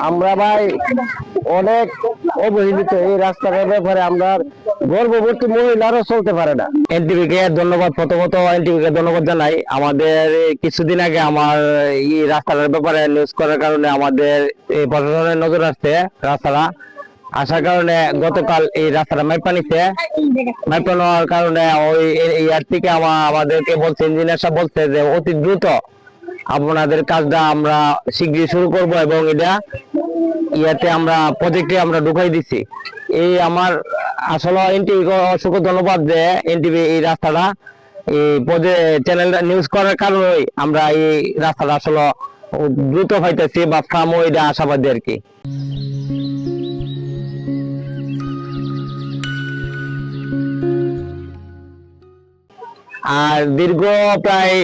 আমরা ভাই অনেক অবহেলিত এই রাস্তাটার ব্যাপারে আমরা গর্ভবতী মহিলারও চলতে পারে না। এনটিভি কে ধন্যবাদ প্রথমত এনটিভি কে ধন্যবাদ জানাই। আমাদের কিছুদিন আগে আমার এই রাস্তাটার ব্যাপারে নিউজ করার কারণে আমাদের এই প্রশাসনের নজর আসছে রাস্তাটা। আসার কারণে গতকাল এই রাস্তাটা মাইপা নিছে। মাইপা নেওয়ার কারণে ওই ইয়ার থেকে আমা- আমাদেরকে বলছে ইঞ্জিনিয়ার সাহেব বলছে যে অতি দ্রুত আপনাদের কাজটা আমরা শীঘ্রই শুরু করব এবং এটা ইয়াতে আমরা প্রজেক্টে আমরা ঢুকাই দিছি। এই আমার আসলে এনটিভি অসংখ্য ধন্যবাদ যে এনটিভি এই রাস্তাটা, এই চ্যানেলটা নিউজ করার কারণেই আমরা এই রাস্তাটা আসলে দ্রুত পাইতেছি বা ফার্মও এটা আশাবাদী আর কি। আর দীর্ঘ প্রায়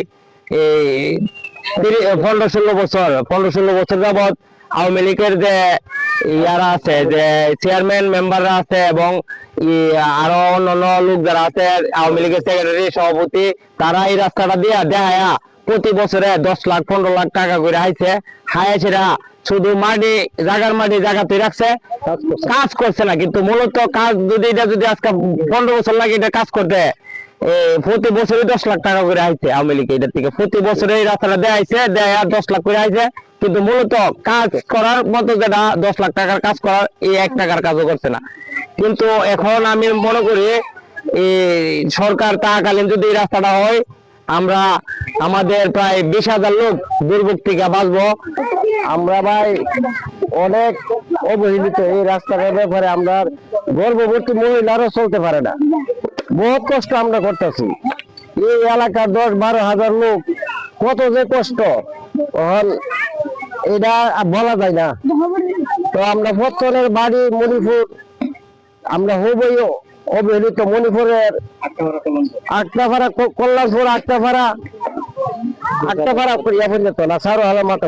পনেরো ষোলো বছর। পনেরো ষোলো বছর যাবৎ আওয়ামী লীগের যে ইয়ারা আছে, যে চেয়ারম্যান মেম্বাররা আছে এবং আরও অন্যান্য লোক যারা আছে, আওয়ামী লীগের সেক্রেটারি সভাপতি, তারা এই রাস্তাটা দিয়া দেখায়া প্রতি বছরে দশ লাখ, পনেরো লাখ টাকা করে হাইছে। হাইছেরা শুধু মাটি, জাগার মাটি জায়গাতে রাখছে। কাজ করছে না, কিন্তু মূলত কাজ যদি, এটা যদি আজকে পনেরো বছর লাগে এটা কাজ করতে। প্রতি বছরে দশ লাখ টাকা করে আইছে আওয়ামী লীগ এটার থেকে। প্রতি বছরে এই রাস্তাটা দেয়া আইছে, দেয়া দশ লাখ করে আইছে। কিন্তু মূলত কাজ করার মতো যেটা দশ লাখ টাকার কাজ করার এই এক টাকার কাজও করছে না। কিন্তু এখন আমি মনে করি সরকার থাকাকালীন যদি এই রাস্তাটা হয়, আমরা আমাদের প্রায় বিশ হাজার লোক দুর্ভোগ থেকে বাঁচবো। আমরা ভাই অনেক অবহেলিত এই রাস্তাটার ব্যাপারে আমরা গর্ভবতী মহিলারও চলতে পারে না। বহুত কষ্ট আমরা করতেছি। এই এলাকার দশ বারো হাজার লোক কত যে কষ্ট। এটা বলা যায় না। তো আমরা প্রত্যনের বাড়ি মণিপুর আমরা হবই অবহেলিত মণিপুরের আটটাপাড়া কল্যাণপুর আটটাপাড়া আটটাপাড়া ইয়া পর্যন্ত না সারো হালা মাথা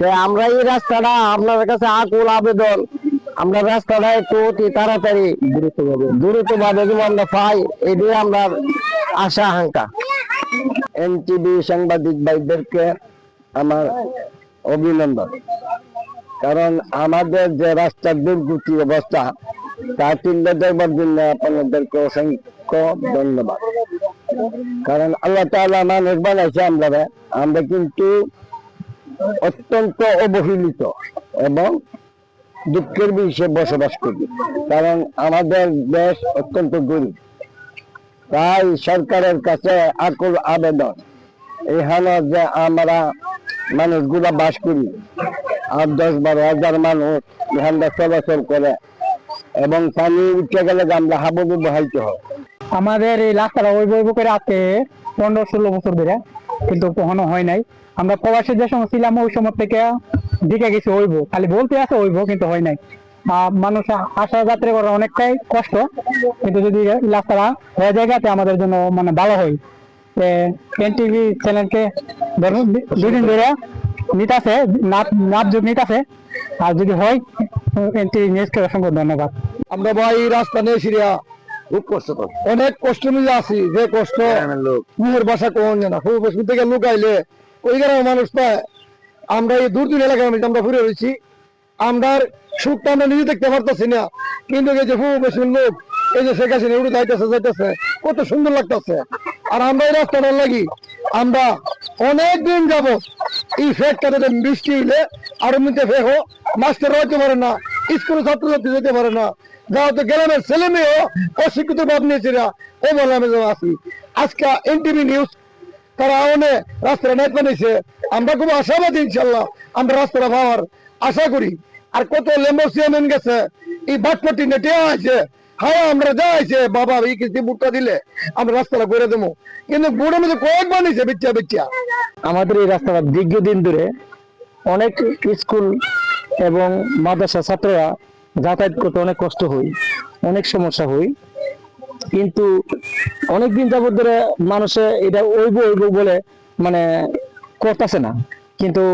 তো আমরা এই রাস্তাটা আপনাদের কাছে আকুল আবেদন। আমরা রাস্তাটা একটু অতি তাড়াতাড়ি দ্রুতভাবে দ্রুতভাবে যেন আমরা পাই, এটাই আমরা আশা, আকাঙ্ক্ষা। এনটিভি সাংবাদিক ভাইদেরকে আমার অভিনন্দন। কারণ আমাদের যে রাস্তার দুর্গতি অবস্থা, তা তুলে দেবার জন্য আপনাদেরকে অসংখ্য ধন্যবাদ। কারণ আল্লাহ তাআলা মানুষ বানাইছে আমরা আমরা কিন্তু অত্যন্ত অবহেলিত এবং দুঃখের বিষয়ে বসবাস করি। কারণ আমাদের দেশ অত্যন্ত গরিব। তাই সরকারের কাছে আকুল আবেদন। এখানে যে আমরা মানুষগুলা বাস করি। আর দশ, বারো হাজার মানুষ এখানটা চলাচল করে। এবং পানি উঠে গেলে আমরা হাবুবু বহাইতে হয়। আমাদের এই রাস্তাটা ওই বই করে আছে পনেরো ষোলো বছর ধরে, কিন্তু কখনো হয় নাই। আমরা প্রবাসী যে সময় ছিলাম, ওই সময় থেকে দিকে গেছি হইব খালি বলতে আছে হইব কিন্তু হয় নাই। মানুষ আসা যাত্রা করা অনেকটাই কষ্ট, কিন্তু যদি রাস্তাটা হয়ে জায়গাতে আমাদের জন্য মানে ভালো হয়। এনটিভি চ্যানেলকে দুদিন ধরে নিতাছে, নাপ নাপ যোগ নিতাছে। আর যদি হয়, এনটিভি নিউজকে অসংখ্য ধন্যবাদ। আমরা ভাই রাস্তা নিয়ে সিরিয়া। খুব কষ্ট অনেক কষ্ট মিলে আছি যে কষ্ট। মুহের বাসা কোন জানা খুব বসে থেকে লোক আইলে ওই গ্রামের মানুষ পায়। আমরা এই দূর দূর এলাকার মানুষ আমরা ঘুরে রয়েছি আমরা সুখটা আমরা নিজে দেখতে পারতেছি না। কিন্তু এই যে ফুল বসে লোক এই যে শেখ হাসিনা উড়ে যাইতেছে যাইতেছে কত সুন্দর লাগতেছে। আর আমরা এই রাস্তাটার লাগি আমরা অনেক দিন যাব এই ফেকটাতে বৃষ্টি হইলে আর মধ্যে ফেক হোক মাস্টার হইতে পারে না। স্কুলে ছাত্রছাত্রী যেতে পারে না। যাওয়া তো গ্রামের ছেলে মেয়েও অশিক্ষিত ভাব নিয়েছে না ও বলে আমি আছি আজকে এনটিভি নিউজ, তারা অনেক রাস্তাটা নেট বানিয়েছে। আমরা খুব আশাবাদী ইনশাল্লাহ, আমরা রাস্তাটা পাওয়ার আশা করি। আর কত লেম্বো চেয়ারম্যান গেছে, এই বাটপট্টি নেটে আছে হ্যাঁ আমরা যা আছে বাবা, এই কিস্তি বুটটা দিলে আমরা রাস্তাটা করে দেবো। কিন্তু বুড়ের মধ্যে কয়েক বানিয়েছে বিচ্চা বিচ্চা আমাদের এই রাস্তাটা দীর্ঘদিন ধরে অনেক স্কুল এবং মাদ্রাসা ছাত্ররা যাতায়াত করতে অনেক কষ্ট হয় অনেক সমস্যা হয়। কিন্তু অনেকদিন যাবত ধরে মানুষে এটা ওইব ওইব বলে মানে করতেছে না। কিন্তু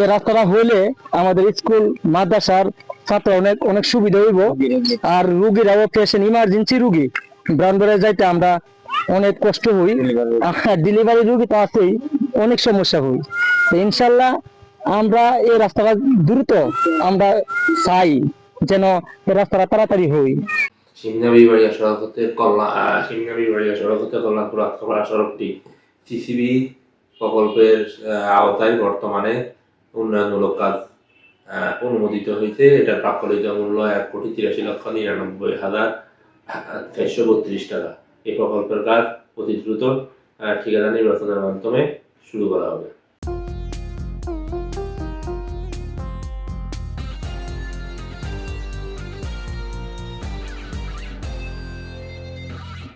এই রাস্তাটা হইলে আমাদের স্কুল মাদ্রাসার ছাত্র অনেক অনেক সুবিধা হইব। আর রুগীরাও পেশেন্ট ইমার্জেন্সি রুগী। ব্রান্দরে যাইতে আমরা অনেক কষ্ট হই। ডেলিভারি রুগী তো আছেই অনেক সমস্যা হই। ইনশাল্লাহ আমরা এই রাস্তাটা দ্রুত আমরা চাই যেন এই রাস্তাটা তাড়াতাড়ি হই সিংনাবি বাড়িয়া সড়ক হতে বাড়িয়া সড়ক হতে কল্যাণপুর আত্মপাড়া সড়কটি সিসিবি প্রকল্পের আওতায় বর্তমানে উন্নয়নমূলক কাজ অনুমোদিত হয়েছে। এটা প্রাকলিত মূল্য এক কোটি তিরাশি লক্ষ নিরানব্বই হাজার চারশো বত্রিশ টাকা। এই প্রকল্পের কাজ অতি দ্রুত ঠিকাদার নির্বাচনের মাধ্যমে শুরু করা হবে।